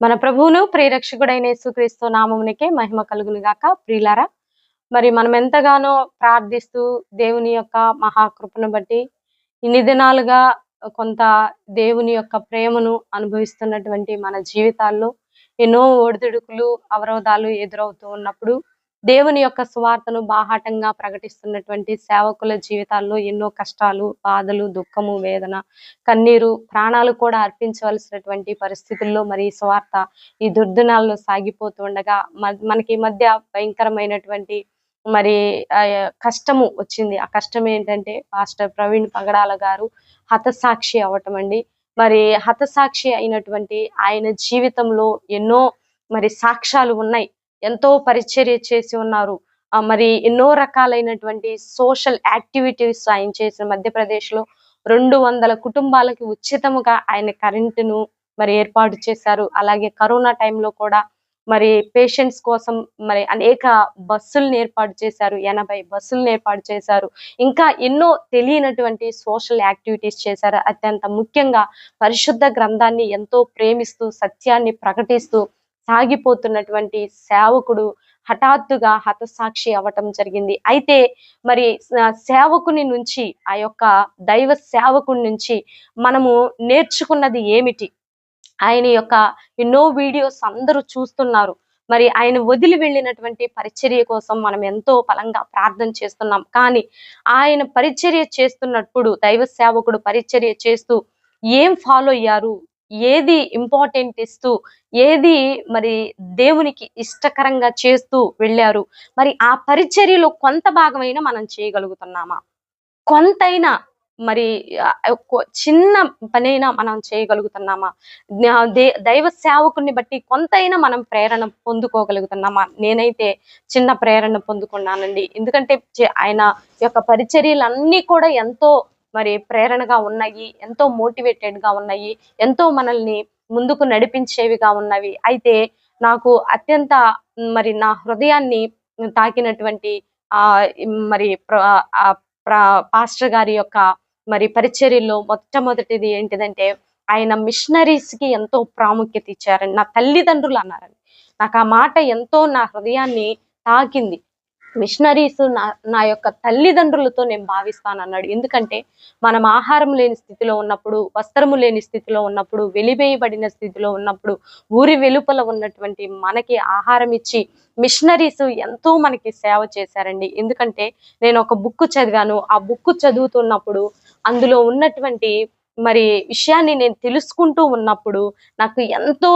మన ప్రభువును ప్రియరక్షకుడైన యేసుక్రీస్తు నామమునికే మహిమ కలుగును గాక. ప్రియులారా మరి మనం ఎంతగానో ప్రార్థిస్తూ దేవుని యొక్క మహాకృపను బట్టి ఇన్ని దినాలుగా కొంత దేవుని యొక్క ప్రేమను అనుభవిస్తున్నటువంటి మన జీవితాల్లో ఎన్నో ఒడిదుడుకులు అవరోధాలు ఎదురవుతూ ఉన్నప్పుడు దేవుని యొక్క సువార్తను బాహాటంగా ప్రకటిస్తున్నటువంటి సేవకుల జీవితాల్లో ఎన్నో కష్టాలు బాధలు దుఃఖము వేదన కన్నీరు ప్రాణాలు కూడా అర్పించవలసినటువంటి పరిస్థితుల్లో మరి స్వార్థ సువార్త ఈ దుర్దినాల్లో సాగిపోతూ ఉండగా మ- మనకి ఈ మధ్య భయంకరమైనటువంటి మరి కష్టము వచ్చింది. ఆ కష్టం ఏంటంటే పాస్టర్ ప్రవీణ్ పగడాల గారు హతసాక్షి అవటం అండి. మరి హతసాక్షి అయినటువంటి ఆయన జీవితంలో ఎన్నో మరి సాక్ష్యాలు ఉన్నాయి. ఎంతో పరిచర్య చేసి ఉన్నారు. మరి ఎన్నో రకాలైనటువంటి సోషల్ యాక్టివిటీస్ ఆయన చేసిన మధ్యప్రదేశ్లో రెండు వందల కుటుంబాలకి ఉచితముగా ఆయన కరెంటును మరి ఏర్పాటు చేశారు. అలాగే కరోనా టైంలో కూడా మరి పేషెంట్స్ కోసం మరి అనేక బస్సులను ఏర్పాటు చేశారు. ఎనభై బస్సులను ఏర్పాటు చేశారు. ఇంకా ఎన్నో తెలియనటువంటి సోషల్ యాక్టివిటీస్ చేశారు. అత్యంత ముఖ్యంగా పరిశుద్ధ గ్రంథాన్ని ఎంతో ప్రేమిస్తూ సత్యాన్ని ప్రకటిస్తూ సాగిపోతున్నటువంటి సేవకుడు హఠాత్తుగా హతసాక్షి అవ్వటం జరిగింది. అయితే మరి సేవకుని నుంచి ఆ యొక్క దైవ సేవకుని నుంచి మనము నేర్చుకున్నది ఏమిటి? ఆయన యొక్క ఎన్నో వీడియోస్ అందరూ చూస్తున్నారు. మరి ఆయన వదిలి వెళ్ళినటువంటి పరిచర్య కోసం మనం ఎంతో బలంగా ప్రార్థన చేస్తున్నాం. కానీ ఆయన పరిచర్య చేస్తున్నప్పుడు దైవ సేవకుడు పరిచర్య చేస్తూ ఏం ఫాలో అయ్యారు? ఏది ఇంపార్టెంట్ ఇస్తూ ఏది మరి దేవునికి ఇష్టకరంగా చేస్తూ వెళ్ళారు మరి ఆ పరిచర్యలో కొంత భాగమైనా మనం చేయగలుగుతున్నామా? కొంతైనా మరి చిన్న పనైనా మనం చేయగలుగుతున్నామా? దే- దైవ సేవకుని బట్టి కొంతైనా మనం ప్రేరణ పొందుకోగలుగుతున్నామా? నేనైతే చిన్న ప్రేరణ పొందుకున్నానండి. ఎందుకంటే ఆయన యొక్క పరిచర్యలన్నీ కూడా ఎంతో మరి ప్రేరణగా ఉన్నాయి ఎంతో మోటివేటెడ్గా ఉన్నాయి ఎంతో మనల్ని ముందుకు నడిపించేవిగా ఉన్నవి. అయితే నాకు అత్యంత మరి నా హృదయాన్ని తాకినటువంటి ఆ మరి ప్ర- ఆ పాస్టర్ గారి యొక్క మరి పరిచర్యలో మొట్టమొదటిది ఏంటిదంటే ఆయన మిషనరీస్కి ఎంతో ప్రాముఖ్యత ఇచ్చారండి నా తల్లిదండ్రులు అన్నారండి. నాకు ఆ మాట ఎంతో నా హృదయాన్ని తాకింది. మిషనరీస్ నా నా యొక్క తల్లిదండ్రులతో నేను భావిస్తాను అన్నాడు ఎందుకంటే మనం ఆహారం లేని స్థితిలో ఉన్నప్పుడు వస్త్రము లేని స్థితిలో ఉన్నప్పుడు వెలివేయబడిన స్థితిలో ఉన్నప్పుడు ఊరి వెలుపల ఉన్నటువంటి మనకి ఆహారం ఇచ్చి మిషనరీస్ ఎంతో మనకి సేవ చేశారండి. ఎందుకంటే నేను ఒక బుక్ చదివాను. ఆ బుక్ చదువుతున్నప్పుడు అందులో ఉన్నటువంటి మరి విషయాన్ని నేను తెలుసుకుంటూ ఉన్నప్పుడు నాకు ఎంతో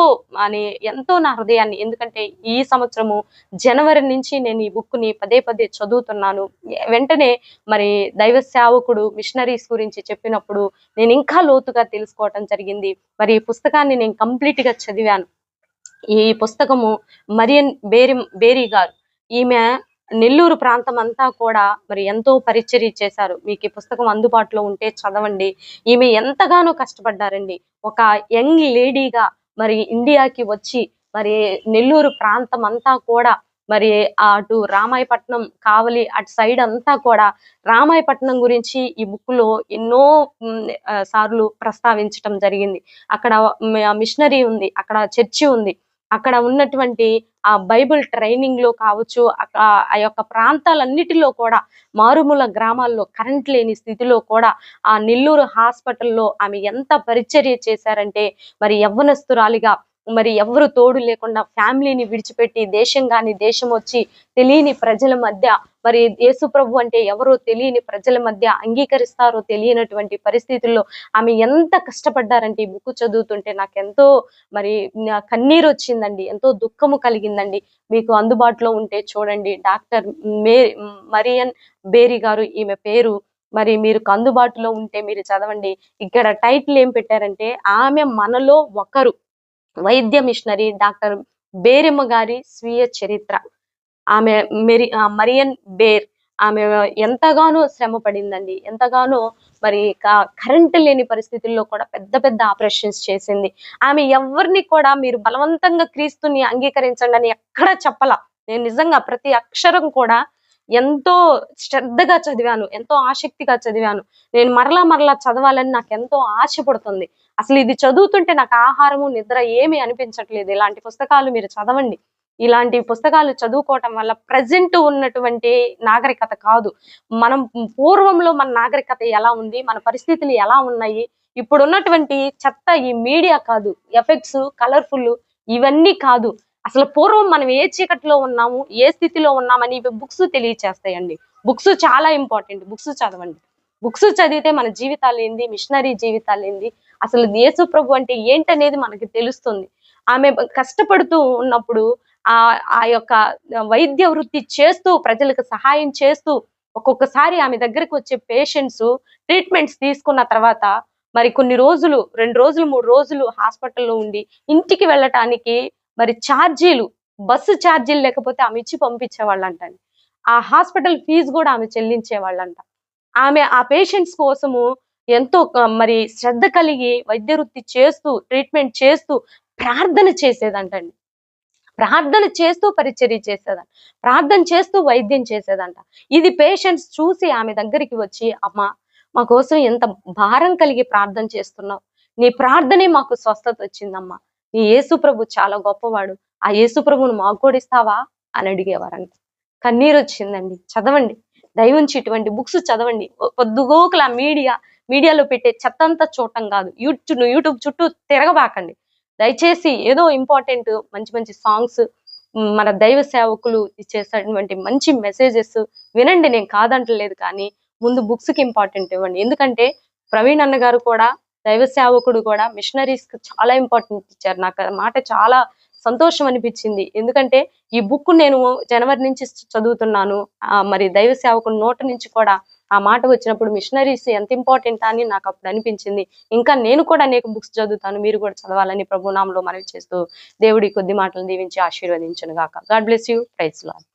అని ఎంతో నా హృదయాన్ని ఎందుకంటే ఈ సంవత్సరము జనవరి నుంచి నేను ఈ బుక్ని పదే పదే చదువుతున్నాను. వెంటనే మరి దైవ సేవకుడు మిషనరీస్ గురించి చెప్పినప్పుడు నేను ఇంకా లోతుగా తెలుసుకోవటం జరిగింది. మరి ఈ పుస్తకాన్ని నేను కంప్లీట్గా చదివాను. ఈ పుస్తకము మరియన్ బేరి బేరీ గారు ఈమె నెల్లూరు ప్రాంతం అంతా కూడా మరి ఎంతో పరిచర్య చేశారు. మీకు ఈ పుస్తకం అందుబాటులో ఉంటే చదవండి. ఈమె ఎంతగానో కష్టపడ్డారండి. ఒక యంగ్ లేడీగా మరి ఇండియాకి వచ్చి మరి నెల్లూరు ప్రాంతం అంతా కూడా మరి అటు రామాయపట్నం కావలి అటు సైడ్ అంతా కూడా రామాయపట్నం గురించి ఈ బుక్లో ఎన్నో సార్లు ప్రస్తావించటం జరిగింది. అక్కడ మిషనరీ ఉంది అక్కడ చర్చి ఉంది. అక్కడ ఉన్నటువంటి ఆ బైబిల్ ట్రైనింగ్లో కావచ్చు ఆ యొక్క ప్రాంతాలన్నిటిలో కూడా మారుమూల గ్రామాల్లో కరెంట్ లేని స్థితిలో కూడా ఆ నెల్లూరు హాస్పిటల్లో ఆమె ఎంత పరిచర్య చేశారంటే మరి యవ్వనస్తురాలిగా మరి ఎవరు తోడు లేకుండా ఫ్యామిలీని విడిచిపెట్టి దేశం గాని దేశం వచ్చి తెలియని ప్రజల మధ్య మరి యేసు ప్రభు అంటే ఎవరో తెలియని ప్రజల మధ్య అంగీకరిస్తారో తెలియనటువంటి పరిస్థితుల్లో ఆమె ఎంత కష్టపడ్డారంటే ఈ బుక్ చదువుతుంటే నాకు ఎంతో మరి నా కన్నీరు వచ్చిందండి ఎంతో దుఃఖము కలిగిందండి. మీకు అందుబాటులో ఉంటే చూడండి. డాక్టర్ మే మరియన్ బేరీ గారు ఈమె పేరు. మరి మీరు అందుబాటులో ఉంటే మీరు చదవండి. ఇక్కడ టైటిల్ ఏం పెట్టారంటే ఆమె మనలో ఒకరు. వైద్య మిషనరీ డాక్టర్ బేరెమ్మ గారి స్వీయ చరిత్ర. ఆమె మెరి ఆ మరియన్ బేర్ ఆమె ఎంతగానో శ్రమ పడిందండి. ఎంతగానో మరి క- కరెంట్ లేని పరిస్థితుల్లో కూడా పెద్ద పెద్ద ఆపరేషన్స్ చేసింది. ఆమె ఎవరిని కూడా మీరు బలవంతంగా క్రీస్తుని అంగీకరించండి అని ఎక్కడ చెప్పలా. నేను నిజంగా ప్రతి అక్షరం కూడా ఎంతో శ్రద్ధగా చదివాను ఎంతో ఆసక్తిగా చదివాను. నేను మరలా మరలా చదవాలని నాకు ఎంతో ఆశ పడుతుంది అసలు ఇది చదువుతుంటే నాకు ఆహారము నిద్ర ఏమీ అనిపించట్లేదు. ఇలాంటి పుస్తకాలు మీరు చదవండి. ఇలాంటి పుస్తకాలు చదువుకోవటం వల్ల ప్రజెంట్ ఉన్నటువంటి నాగరికత కాదు. మనం పూర్వంలో మన నాగరికత ఎలా ఉంది మన పరిస్థితులు ఎలా ఉన్నాయి ఇప్పుడు ఉన్నటువంటి చెత్త ఈ మీడియా కాదు ఎఫెక్ట్స్ కలర్ఫుల్ ఇవన్నీ కాదు. అసలు పూర్వం మనం ఏ చీకట్లో ఉన్నాము ఏ స్థితిలో ఉన్నామని ఇవి బుక్స్ తెలియచేస్తాయండి. బుక్స్ చాలా ఇంపార్టెంట్ బుక్స్ చదవండి. బుక్స్ చదివితే మన జీవితాలు ఏంది మిషనరీ జీవితాలు ఏంది అసలు యేసు ప్రభు అంటే ఏంటనేది మనకి తెలుస్తుంది. ఆమె కష్టపడుతూ ఉన్నప్పుడు ఆ ఆ యొక్క వైద్య వృత్తి చేస్తూ ప్రజలకు సహాయం చేస్తూ ఒక్కొక్కసారి ఆమె దగ్గరకు వచ్చే పేషెంట్స్ ట్రీట్మెంట్స్ తీసుకున్న తర్వాత మరి కొన్ని రోజులు రెండు రోజులు మూడు రోజులు హాస్పిటల్లో ఉండి ఇంటికి వెళ్ళటానికి మరి ఛార్జీలు బస్సు ఛార్జీలు లేకపోతే ఆమె ఇచ్చి పంపించేవాళ్ళంట ఆ హాస్పిటల్ ఫీజు కూడా ఆమె చెల్లించేవాళ్ళంట. ఆమె ఆ పేషెంట్స్ కోసము ఎంతో మరి శ్రద్ధ కలిగి వైద్య వృత్తి చేస్తూ ట్రీట్మెంట్ చేస్తూ ప్రార్థన చేసేదంటండి. ప్రార్థన చేస్తూ పరిచర్య చేసేదంట. ప్రార్థన చేస్తూ వైద్యం చేసేదంట. ఇది పేషెంట్స్ చూసి ఆమె దగ్గరికి వచ్చి అమ్మ మా కోసం ఎంత భారం కలిగి ప్రార్థన చేస్తున్నావు. నీ ప్రార్థనే మాకు స్వస్థత వచ్చిందమ్మా. నీ యేసుప్రభు చాలా గొప్పవాడు. ఆ యేసుప్రభును మాకు కూడా ఇస్తావా? అని అడిగేవారంట. కన్నీరు వచ్చిందండి చదవండి. దయవుంచి ఇటువంటి బుక్స్ చదవండి. పొద్దుగోకుల మీడియా మీడియాలో పెట్టే చెత్తంతా చూడటం కాదు. యూట్యూబ్ యూట్యూబ్ చుట్టూ తిరగబాకండి. దయచేసి ఏదో ఇంపార్టెంట్ మంచి మంచి సాంగ్స్ మన దైవ సేవకులు ఇచ్చేసినటువంటి మంచి మెసేజెస్ వినండి. నేను కాదంటలేదు కానీ ముందు బుక్స్కి ఇంపార్టెంట్ ఇవ్వండి. ఎందుకంటే ప్రవీణ్ అన్న గారు కూడా దైవ సేవకుడు కూడా మిషనరీస్కి చాలా ఇంపార్టెంట్ ఇచ్చారు. నాకు మాట చాలా సంతోషం అనిపించింది. ఎందుకంటే ఈ బుక్ నేను జనవరి నుంచి చదువుతున్నాను. ఆ మరి దైవ సేవకుని నోటి నుంచి కూడా ఆ మాట వచ్చినప్పుడు మిషనరీస్ ఎంత ఇంపార్టెంట్ అని నాకు అప్పుడు అనిపించింది. ఇంకా నేను కూడా అనేక బుక్స్ చదువుతాను. మీరు కూడా చదవాలని ప్రభునామంలో మనవి చేస్తూ దేవుడి కొద్ది మాటలు దీవించి ఆశీర్వదించను గాక God bless you praise Lord